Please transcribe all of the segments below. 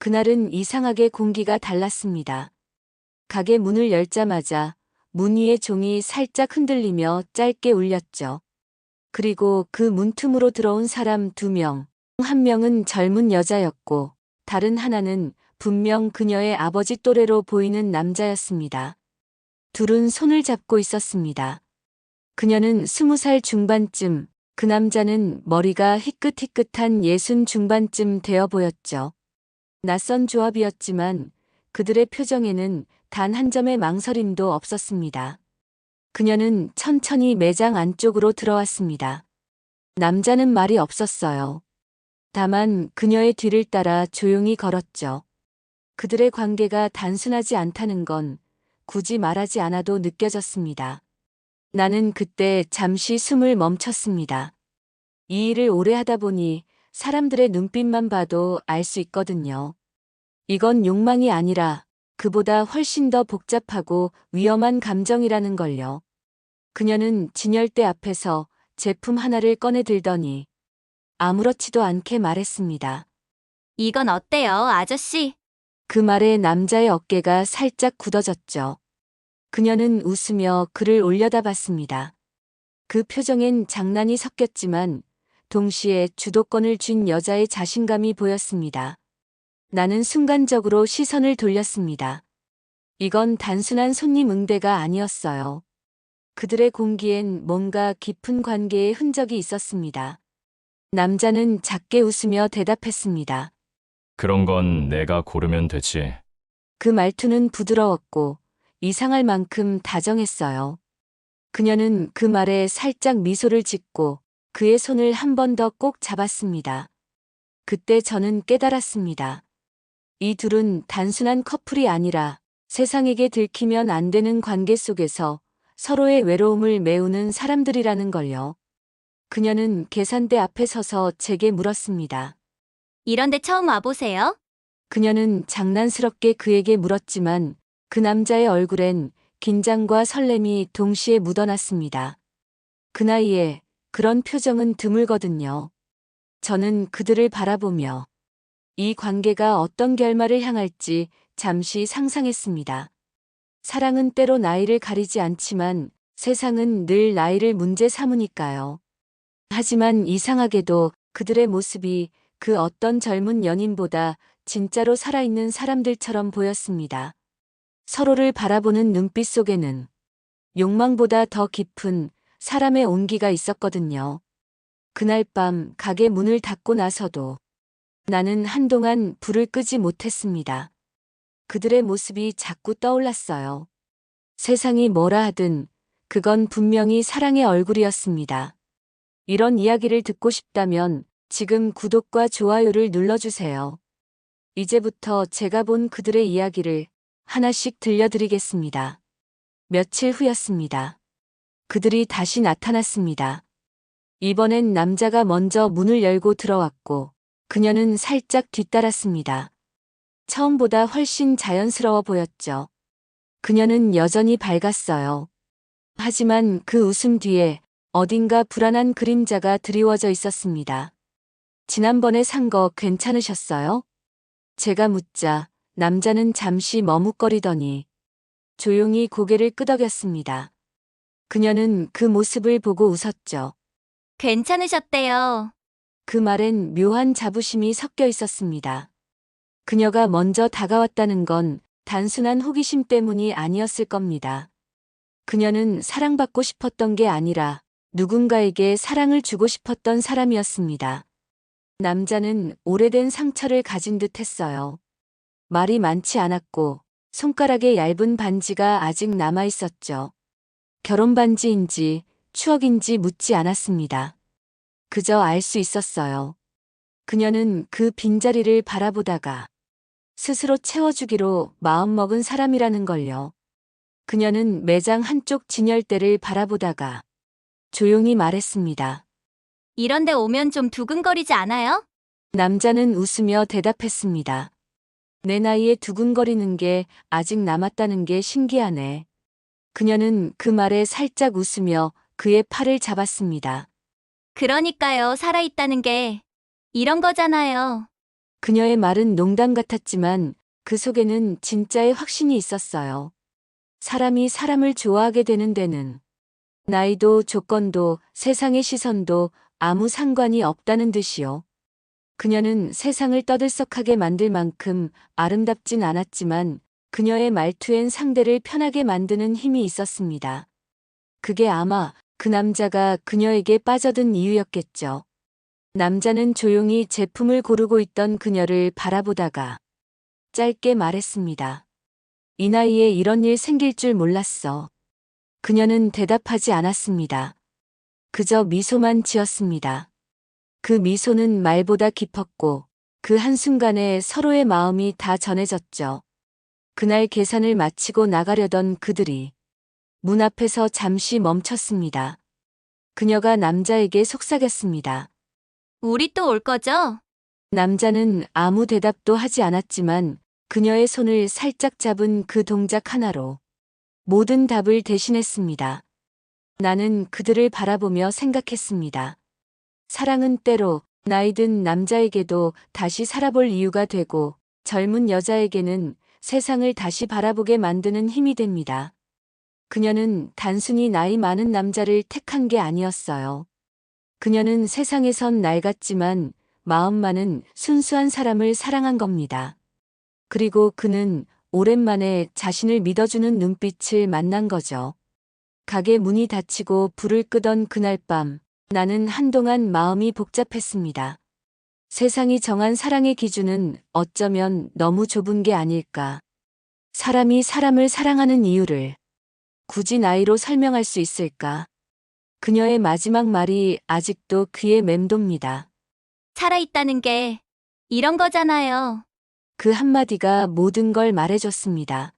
그날은 이상하게 공기가 달랐습니다. 가게 문을 열자마자 문 위의 종이 살짝 흔들리며 짧게 울렸죠. 그리고 그 문틈으로 들어온 사람 두 명. 한 명은 젊은 여자였고, 다른 하나는 분명 그녀의 아버지 또래로 보이는 남자였습니다. 둘은 손을 잡고 있었습니다. 그녀는 스무 살 중반쯤, 그 남자는 머리가 희끗희끗한 예순 중반쯤 되어 보였죠. 낯선 조합이었지만 그들의 표정에는 단 한 점의 망설임도 없었습니다. 그녀는 천천히 매장 안쪽으로 들어왔습니다. 남자는 말이 없었어요. 다만 그녀의 뒤를 따라 조용히 걸었죠. 그들의 관계가 단순하지 않다는 건 굳이 말하지 않아도 느껴졌습니다. 나는 그때 잠시 숨을 멈췄습니다. 이 일을 오래 하다 보니 사람들의 눈빛만 봐도 알 수 있거든요. 이건 욕망이 아니라 그보다 훨씬 더 복잡하고 위험한 감정이라는 걸요. 그녀는 진열대 앞에서 제품 하나를 꺼내 들더니 아무렇지도 않게 말했습니다. 이건 어때요, 아저씨? 그 말에 남자의 어깨가 살짝 굳어졌죠. 그녀는 웃으며 그를 올려다봤습니다. 그 표정엔 장난이 섞였지만 동시에 주도권을 쥔 여자의 자신감이 보였습니다. 나는 순간적으로 시선을 돌렸습니다. 이건 단순한 손님 응대가 아니었어요. 그들의 공기엔 뭔가 깊은 관계의 흔적이 있었습니다. 남자는 작게 웃으며 대답했습니다. 그런 건 내가 고르면 되지. 그 말투는 부드러웠고 이상할 만큼 다정했어요. 그녀는 그 말에 살짝 미소를 짓고 그의 손을 한 번 더 꼭 잡았습니다. 그때 저는 깨달았습니다. 이 둘은 단순한 커플이 아니라 세상에게 들키면 안 되는 관계 속에서 서로의 외로움을 메우는 사람들이라는 걸요. 그녀는 계산대 앞에 서서 제게 물었습니다. 이런데 처음 와보세요? 그녀는 장난스럽게 그에게 물었지만 그 남자의 얼굴엔 긴장과 설렘이 동시에 묻어났습니다. 그 나이에 그런 표정은 드물거든요. 저는 그들을 바라보며 이 관계가 어떤 결말을 향할지 잠시 상상했습니다. 사랑은 때로 나이를 가리지 않지만 세상은 늘 나이를 문제 삼으니까요. 하지만 이상하게도 그들의 모습이 그 어떤 젊은 연인보다 진짜로 살아있는 사람들처럼 보였습니다. 서로를 바라보는 눈빛 속에는 욕망보다 더 깊은 사람의 온기가 있었거든요. 그날 밤 가게 문을 닫고 나서도 나는 한동안 불을 끄지 못했습니다. 그들의 모습이 자꾸 떠올랐어요. 세상이 뭐라 하든 그건 분명히 사랑의 얼굴이었습니다. 이런 이야기를 듣고 싶다면 지금 구독과 좋아요를 눌러주세요. 이제부터 제가 본 그들의 이야기를 하나씩 들려드리겠습니다. 며칠 후였습니다. 그들이 다시 나타났습니다. 이번엔 남자가 먼저 문을 열고 들어왔고 그녀는 살짝 뒤따랐습니다. 처음보다 훨씬 자연스러워 보였죠. 그녀는 여전히 밝았어요. 하지만 그 웃음 뒤에 어딘가 불안한 그림자가 드리워져 있었습니다. 지난번에 산 거 괜찮으셨어요? 제가 묻자 남자는 잠시 머뭇거리더니 조용히 고개를 끄덕였습니다. 그녀는 그 모습을 보고 웃었죠. 괜찮으셨대요. 그 말엔 묘한 자부심이 섞여 있었습니다. 그녀가 먼저 다가왔다는 건 단순한 호기심 때문이 아니었을 겁니다. 그녀는 사랑받고 싶었던 게 아니라 누군가에게 사랑을 주고 싶었던 사람이었습니다. 남자는 오래된 상처를 가진 듯 했어요. 말이 많지 않았고 손가락에 얇은 반지가 아직 남아 있었죠. 결혼 반지인지 추억인지 묻지 않았습니다. 그저 알 수 있었어요. 그녀는 그 빈자리를 바라보다가 스스로 채워주기로 마음먹은 사람이라는 걸요. 그녀는 매장 한쪽 진열대를 바라보다가 조용히 말했습니다. 이런데 오면 좀 두근거리지 않아요? 남자는 웃으며 대답했습니다. 내 나이에 두근거리는 게 아직 남았다는 게 신기하네. 그녀는 그 말에 살짝 웃으며 그의 팔을 잡았습니다. 그러니까요, 살아있다는 게. 이런 거잖아요. 그녀의 말은 농담 같았지만 그 속에는 진짜의 확신이 있었어요. 사람이 사람을 좋아하게 되는 데는 나이도 조건도 세상의 시선도 아무 상관이 없다는 듯이요. 그녀는 세상을 떠들썩하게 만들 만큼 아름답진 않았지만 그녀의 말투엔 상대를 편하게 만드는 힘이 있었습니다. 그게 아마 그 남자가 그녀에게 빠져든 이유였겠죠. 남자는 조용히 제품을 고르고 있던 그녀를 바라보다가 짧게 말했습니다. 이 나이에 이런 일 생길 줄 몰랐어. 그녀는 대답하지 않았습니다. 그저 미소만 지었습니다. 그 미소는 말보다 깊었고 그 한순간에 서로의 마음이 다 전해졌죠. 그날 계산을 마치고 나가려던 그들이 문 앞에서 잠시 멈췄습니다. 그녀가 남자에게 속삭였습니다. 우리 또 올 거죠? 남자는 아무 대답도 하지 않았지만 그녀의 손을 살짝 잡은 그 동작 하나로 모든 답을 대신했습니다. 나는 그들을 바라보며 생각했습니다. 사랑은 때로 나이든 남자에게도 다시 살아볼 이유가 되고 젊은 여자에게는 세상을 다시 바라보게 만드는 힘이 됩니다. 그녀는 단순히 나이 많은 남자를 택한 게 아니었어요. 그녀는 세상에선 낡았지만 마음만은 순수한 사람을 사랑한 겁니다. 그리고 그는 오랜만에 자신을 믿어주는 눈빛을 만난 거죠. 가게 문이 닫히고 불을 끄던 그날 밤 나는 한동안 마음이 복잡했습니다. 세상이 정한 사랑의 기준은 어쩌면 너무 좁은 게 아닐까. 사람이 사람을 사랑하는 이유를 굳이 나이로 설명할 수 있을까? 그녀의 마지막 말이 아직도 귀에 맴돕니다. 살아있다는 게 이런 거잖아요. 그 한마디가 모든 걸 말해줬습니다.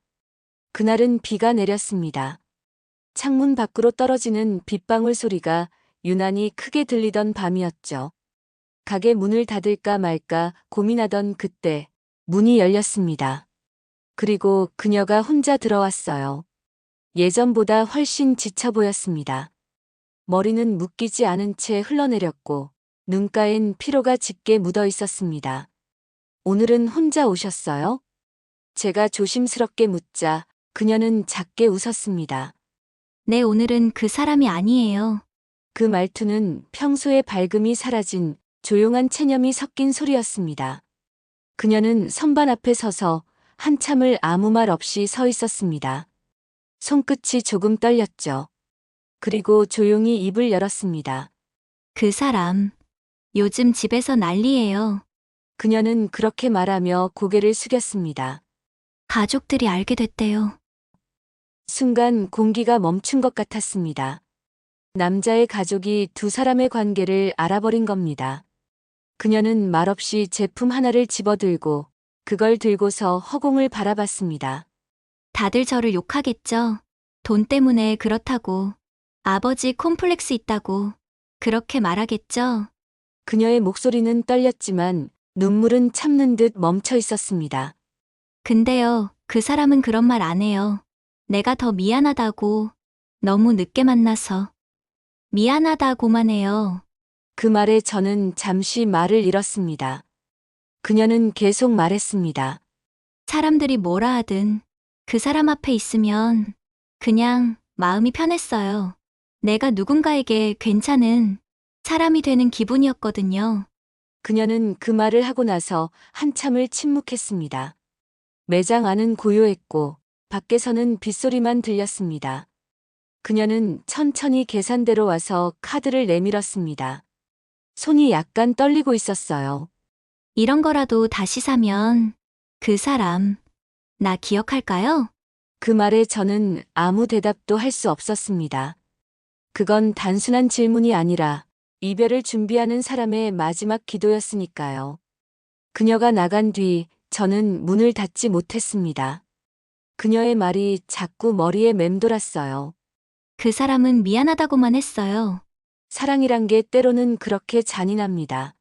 그날은 비가 내렸습니다. 창문 밖으로 떨어지는 빗방울 소리가 유난히 크게 들리던 밤이었죠. 가게 문을 닫을까 말까 고민하던 그때 문이 열렸습니다. 그리고 그녀가 혼자 들어왔어요. 예전보다 훨씬 지쳐 보였습니다. 머리는 묶이지 않은 채 흘러내렸고 눈가엔 피로가 짙게 묻어 있었습니다. 오늘은 혼자 오셨어요? 제가 조심스럽게 묻자 그녀는 작게 웃었습니다. 네, 오늘은 그 사람이 아니에요. 그 말투는 평소의 밝음이 사라진 조용한 체념이 섞인 소리였습니다. 그녀는 선반 앞에 서서 한참을 아무 말 없이 서 있었습니다. 손끝이 조금 떨렸죠. 그리고 조용히 입을 열었습니다. 그 사람. 요즘 집에서 난리예요. 그녀는 그렇게 말하며 고개를 숙였습니다. 가족들이 알게 됐대요. 순간 공기가 멈춘 것 같았습니다. 남자의 가족이 두 사람의 관계를 알아버린 겁니다. 그녀는 말없이 제품 하나를 집어들고 그걸 들고서 허공을 바라봤습니다. 다들 저를 욕하겠죠. 돈 때문에 그렇다고. 아버지 콤플렉스 있다고. 그렇게 말하겠죠. 그녀의 목소리는 떨렸지만 눈물은 참는 듯 멈춰 있었습니다. 근데요, 그 사람은 그런 말 안 해요. 내가 더 미안하다고. 너무 늦게 만나서. 미안하다고만 해요. 그 말에 저는 잠시 말을 잃었습니다. 그녀는 계속 말했습니다. 사람들이 뭐라 하든 그 사람 앞에 있으면 그냥 마음이 편했어요. 내가 누군가에게 괜찮은 사람이 되는 기분이었거든요. 그녀는 그 말을 하고 나서 한참을 침묵했습니다. 매장 안은 고요했고 밖에서는 빗소리만 들렸습니다. 그녀는 천천히 계산대로 와서 카드를 내밀었습니다. 손이 약간 떨리고 있었어요. 이런 거라도 다시 사면 그 사람 나 기억할까요? 그 말에 저는 아무 대답도 할 수 없었습니다. 그건 단순한 질문이 아니라 이별을 준비하는 사람의 마지막 기도였으니까요. 그녀가 나간 뒤 저는 문을 닫지 못했습니다. 그녀의 말이 자꾸 머리에 맴돌았어요. 그 사람은 미안하다고만 했어요. 사랑이란 게 때로는 그렇게 잔인합니다.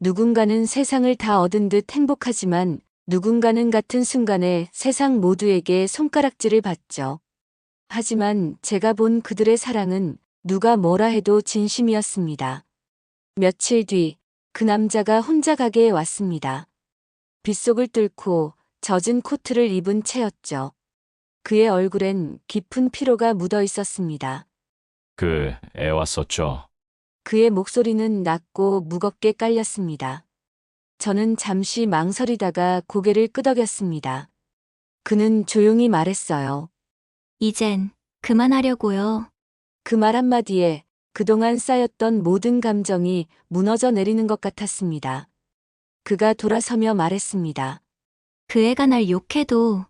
누군가는 세상을 다 얻은 듯 행복하지만 누군가는 같은 순간에 세상 모두에게 손가락질을 받죠. 하지만 제가 본 그들의 사랑은 누가 뭐라 해도 진심이었습니다. 며칠 뒤 그 남자가 혼자 가게에 왔습니다. 빗속을 뚫고 젖은 코트를 입은 채였죠. 그의 얼굴엔 깊은 피로가 묻어 있었습니다. 그 애 왔었죠. 그의 목소리는 낮고 무겁게 깔렸습니다. 저는 잠시 망설이다가 고개를 끄덕였습니다. 그는 조용히 말했어요. 이젠 그만하려고요. 그 말 한마디에 그동안 쌓였던 모든 감정이 무너져 내리는 것 같았습니다. 그가 돌아서며 말했습니다. 그 애가 날 욕해도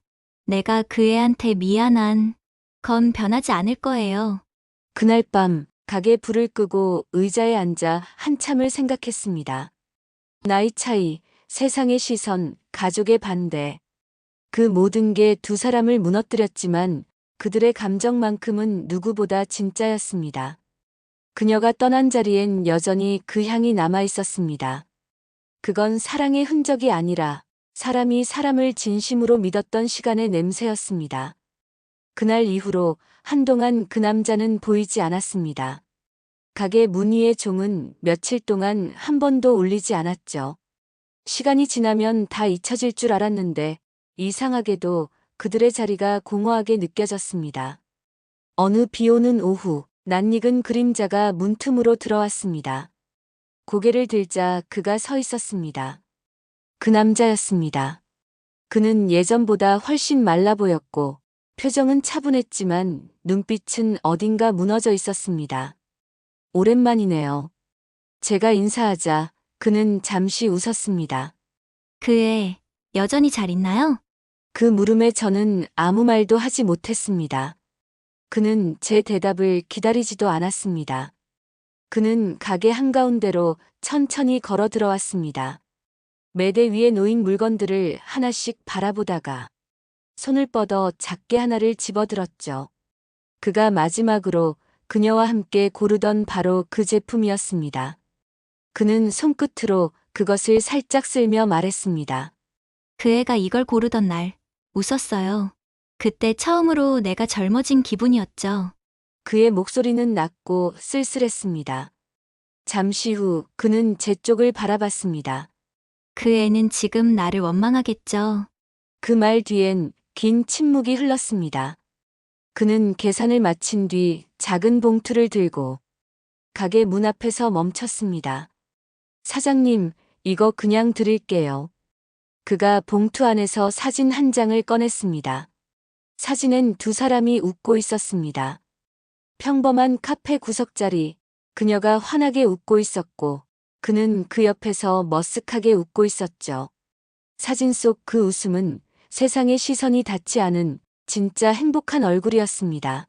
내가 그 애한테 미안한 건 변하지 않을 거예요. 그날 밤 가게 불을 끄고 의자에 앉아 한참을 생각했습니다. 나이 차이, 세상의 시선, 가족의 반대. 그 모든 게 두 사람을 무너뜨렸지만 그들의 감정만큼은 누구보다 진짜였습니다. 그녀가 떠난 자리엔 여전히 그 향이 남아 있었습니다. 그건 사랑의 흔적이 아니라 사람이 사람을 진심으로 믿었던 시간의 냄새였습니다. 그날 이후로 한동안 그 남자는 보이지 않았습니다. 가게 문 위의 종은 며칠 동안 한 번도 울리지 않았죠. 시간이 지나면 다 잊혀질 줄 알았는데 이상하게도 그들의 자리가 공허하게 느껴졌습니다. 어느 비 오는 오후, 낯익은 그림자가 문틈으로 들어왔습니다. 고개를 들자 그가 서 있었습니다. 그 남자였습니다. 그는 예전보다 훨씬 말라 보였고 표정은 차분했지만 눈빛은 어딘가 무너져 있었습니다. 오랜만이네요. 제가 인사하자 그는 잠시 웃었습니다. 그애 여전히 잘 있나요? 그 물음에 저는 아무 말도 하지 못했습니다. 그는 제 대답을 기다리지도 않았습니다. 그는 가게 한가운데로 천천히 걸어 들어왔습니다. 매대 위에 놓인 물건들을 하나씩 바라보다가 손을 뻗어 작게 하나를 집어들었죠. 그가 마지막으로 그녀와 함께 고르던 바로 그 제품이었습니다. 그는 손끝으로 그것을 살짝 쓸며 말했습니다. 그 애가 이걸 고르던 날 웃었어요. 그때 처음으로 내가 젊어진 기분이었죠. 그의 목소리는 낮고 쓸쓸했습니다. 잠시 후 그는 제 쪽을 바라봤습니다. 그 애는 지금 나를 원망하겠죠. 그 말 뒤엔 긴 침묵이 흘렀습니다. 그는 계산을 마친 뒤 작은 봉투를 들고 가게 문 앞에서 멈췄습니다. 사장님, 이거 그냥 드릴게요. 그가 봉투 안에서 사진 한 장을 꺼냈습니다. 사진엔 두 사람이 웃고 있었습니다. 평범한 카페 구석자리, 그녀가 환하게 웃고 있었고, 그는 그 옆에서 머쓱하게 웃고 있었죠. 사진 속 그 웃음은 세상의 시선이 닿지 않은 진짜 행복한 얼굴이었습니다.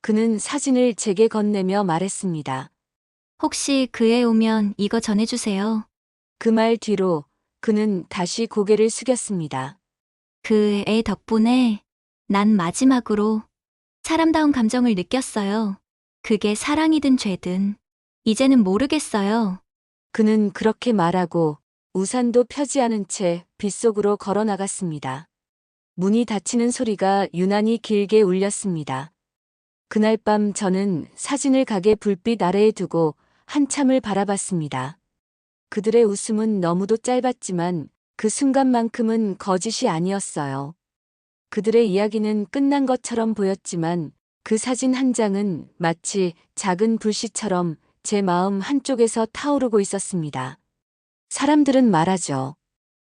그는 사진을 제게 건네며 말했습니다. 혹시 그애 오면 이거 전해주세요. 그 말 뒤로 그는 다시 고개를 숙였습니다. 그 애 덕분에 난 마지막으로 사람다운 감정을 느꼈어요. 그게 사랑이든 죄든 이제는 모르겠어요. 그는 그렇게 말하고 우산도 펴지 않은 채 빗속으로 걸어 나갔습니다. 문이 닫히는 소리가 유난히 길게 울렸습니다. 그날 밤 저는 사진을 가게 불빛 아래에 두고 한참을 바라봤습니다. 그들의 웃음은 너무도 짧았지만 그 순간만큼은 거짓이 아니었어요. 그들의 이야기는 끝난 것처럼 보였지만 그 사진 한 장은 마치 작은 불씨처럼 제 마음 한쪽에서 타오르고 있었습니다. 사람들은 말하죠.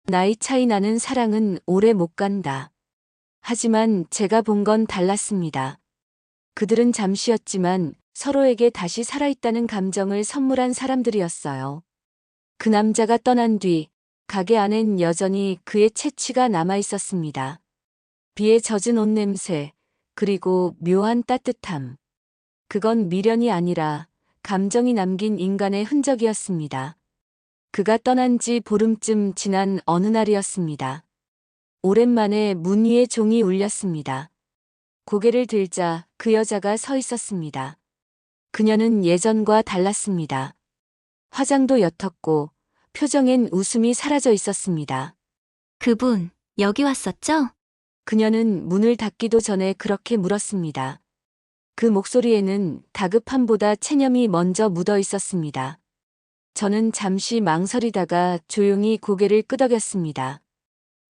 나이 차이 나는 사랑은 오래 못 간다. 하지만 제가 본 건 달랐습니다. 그들은 잠시였지만 서로에게 다시 살아있다는 감정을 선물한 사람들이었어요. 그 남자가 떠난 뒤 가게 안엔 여전히 그의 채취가 남아 있었습니다. 비에 젖은 옷 냄새, 그리고 묘한 따뜻함. 그건 미련이 아니라 감정이 남긴 인간의 흔적이었습니다. 그가 떠난 지 보름쯤 지난 어느 날이었습니다. 오랜만에 문 위에 종이 울렸습니다. 고개를 들자 그 여자가 서 있었습니다. 그녀는 예전과 달랐습니다. 화장도 옅었고 표정엔 웃음이 사라져 있었습니다. 그분 여기 왔었죠? 그녀는 문을 닫기도 전에 그렇게 물었습니다. 그 목소리에는 다급함보다 체념이 먼저 묻어 있었습니다. 저는 잠시 망설이다가 조용히 고개를 끄덕였습니다.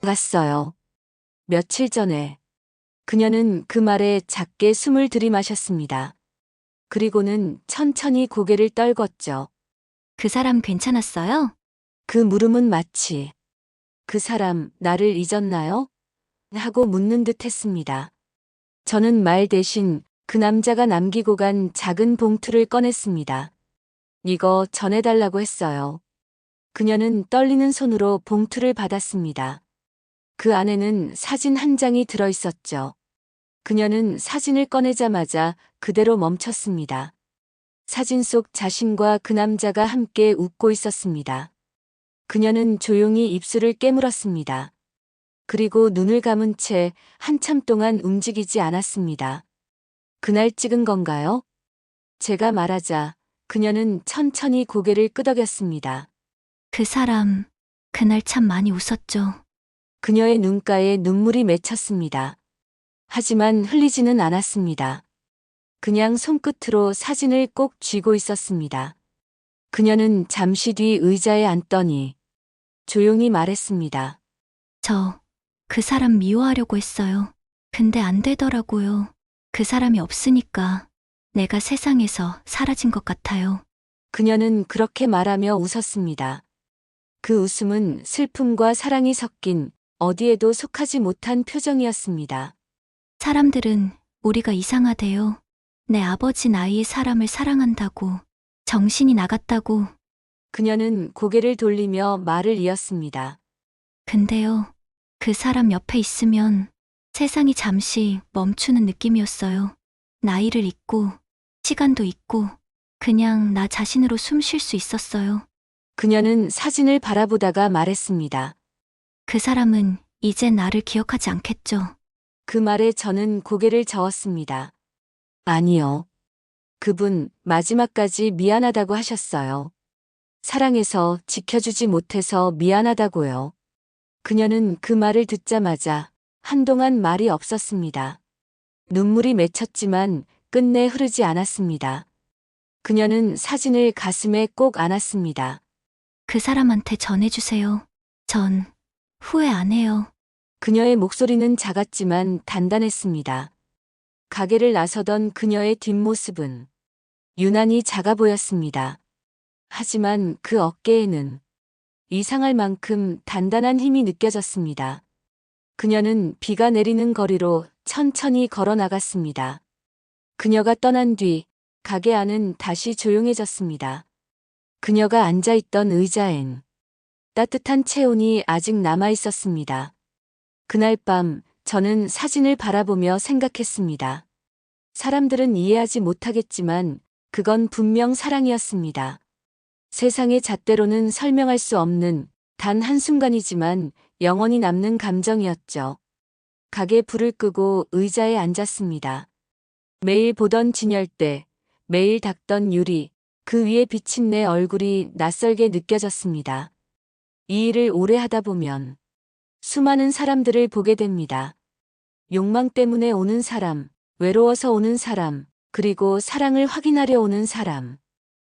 갔어요. 며칠 전에. 그녀는 그 말에 작게 숨을 들이마셨습니다. 그리고는 천천히 고개를 떨궜죠. 그 사람 괜찮았어요? 그 물음은 마치 그 사람 나를 잊었나요? 하고 묻는 듯 했습니다. 저는 말 대신 그 남자가 남기고 간 작은 봉투를 꺼냈습니다. 이거 전해달라고 했어요. 그녀는 떨리는 손으로 봉투를 받았습니다. 그 안에는 사진 한 장이 들어 있었죠. 그녀는 사진을 꺼내자마자 그대로 멈췄습니다. 사진 속 자신과 그 남자가 함께 웃고 있었습니다. 그녀는 조용히 입술을 깨물었습니다. 그리고 눈을 감은 채 한참 동안 움직이지 않았습니다. 그날 찍은 건가요? 제가 말하자 그녀는 천천히 고개를 끄덕였습니다. 그 사람, 그날 참 많이 웃었죠. 그녀의 눈가에 눈물이 맺혔습니다. 하지만 흘리지는 않았습니다. 그냥 손끝으로 사진을 꼭 쥐고 있었습니다. 그녀는 잠시 뒤 의자에 앉더니 조용히 말했습니다. 저, 그 사람 미워하려고 했어요. 근데 안 되더라고요. 그 사람이 없으니까 내가 세상에서 사라진 것 같아요. 그녀는 그렇게 말하며 웃었습니다. 그 웃음은 슬픔과 사랑이 섞인 어디에도 속하지 못한 표정이었습니다. 사람들은 우리가 이상하대요. 내 아버지 나이의 사람을 사랑한다고, 정신이 나갔다고. 그녀는 고개를 돌리며 말을 이었습니다. 근데요, 그 사람 옆에 있으면 세상이 잠시 멈추는 느낌이었어요. 나이를 잊고, 시간도 잊고, 그냥 나 자신으로 숨 쉴 수 있었어요. 그녀는 사진을 바라보다가 말했습니다. 그 사람은 이제 나를 기억하지 않겠죠. 그 말에 저는 고개를 저었습니다. 아니요. 그분 마지막까지 미안하다고 하셨어요. 사랑해서 지켜주지 못해서 미안하다고요. 그녀는 그 말을 듣자마자 한동안 말이 없었습니다. 눈물이 맺혔지만 끝내 흐르지 않았습니다. 그녀는 사진을 가슴에 꼭 안았습니다. 그 사람한테 전해주세요. 전 후회 안 해요. 그녀의 목소리는 작았지만 단단했습니다. 가게를 나서던 그녀의 뒷모습은 유난히 작아 보였습니다. 하지만 그 어깨에는 이상할 만큼 단단한 힘이 느껴졌습니다. 그녀는 비가 내리는 거리로 천천히 걸어 나갔습니다. 그녀가 떠난 뒤 가게 안은 다시 조용해졌습니다. 그녀가 앉아 있던 의자엔 따뜻한 체온이 아직 남아 있었습니다. 그날 밤 저는 사진을 바라보며 생각했습니다. 사람들은 이해하지 못하겠지만 그건 분명 사랑이었습니다. 세상의 잣대로는 설명할 수 없는 단 한순간이지만 영원히 남는 감정이었죠. 가게 불을 끄고 의자에 앉았습니다. 매일 보던 진열대, 매일 닦던 유리, 그 위에 비친 내 얼굴이 낯설게 느껴졌습니다. 이 일을 오래 하다 보면 수많은 사람들을 보게 됩니다. 욕망 때문에 오는 사람, 외로워서 오는 사람, 그리고 사랑을 확인하려 오는 사람.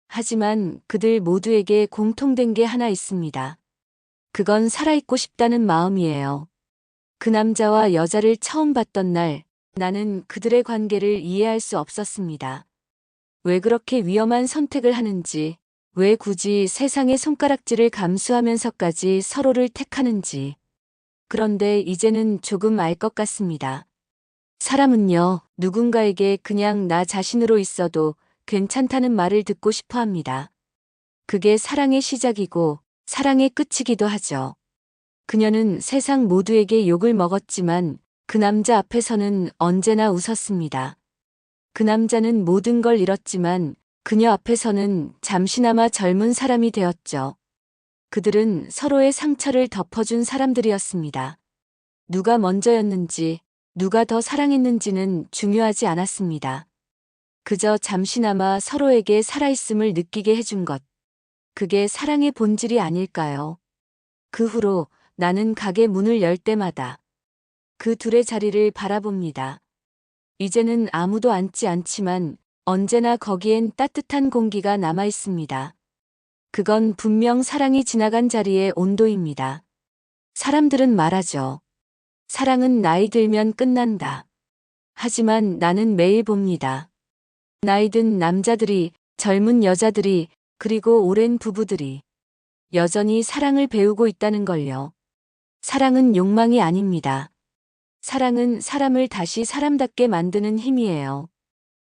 하지만 그들 모두에게 공통된 게 하나 있습니다. 그건 살아있고 싶다는 마음이에요. 그 남자와 여자를 처음 봤던 날, 나는 그들의 관계를 이해할 수 없었습니다. 왜 그렇게 위험한 선택을 하는지, 왜 굳이 세상의 손가락질을 감수하면서까지 서로를 택하는지. 그런데 이제는 조금 알 것 같습니다. 사람은요, 누군가에게 그냥 나 자신으로 있어도 괜찮다는 말을 듣고 싶어 합니다. 그게 사랑의 시작이고 사랑의 끝이기도 하죠. 그녀는 세상 모두에게 욕을 먹었지만 그 남자 앞에서는 언제나 웃었습니다. 그 남자는 모든 걸 잃었지만 그녀 앞에서는 잠시나마 젊은 사람이 되었죠. 그들은 서로의 상처를 덮어준 사람들이었습니다. 누가 먼저였는지, 누가 더 사랑했는지는 중요하지 않았습니다. 그저 잠시나마 서로에게 살아있음을 느끼게 해준 것. 그게 사랑의 본질이 아닐까요? 그 후로 나는 가게 문을 열 때마다 그 둘의 자리를 바라봅니다. 이제는 아무도 앉지 않지만 언제나 거기엔 따뜻한 공기가 남아 있습니다. 그건 분명 사랑이 지나간 자리의 온도입니다. 사람들은 말하죠. 사랑은 나이 들면 끝난다. 하지만 나는 매일 봅니다. 나이 든 남자들이, 젊은 여자들이, 그리고 오랜 부부들이 여전히 사랑을 배우고 있다는 걸요. 사랑은 욕망이 아닙니다. 사랑은 사람을 다시 사람답게 만드는 힘이에요.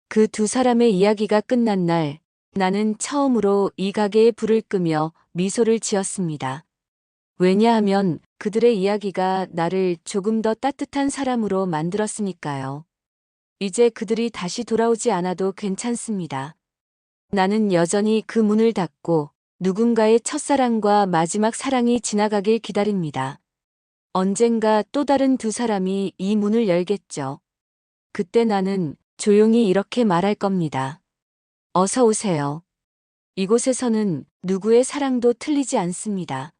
그 두 사람의 이야기가 끝난 날, 나는 처음으로 이 가게에 불을 끄며 미소를 지었습니다. 왜냐하면 그들의 이야기가 나를 조금 더 따뜻한 사람으로 만들었으니까요. 이제 그들이 다시 돌아오지 않아도 괜찮습니다. 나는 여전히 그 문을 닫고 누군가의 첫사랑과 마지막 사랑이 지나가길 기다립니다. 언젠가 또 다른 두 사람이 이 문을 열겠죠. 그때 나는 조용히 이렇게 말할 겁니다. 어서 오세요. 이곳에서는 누구의 사랑도 틀리지 않습니다.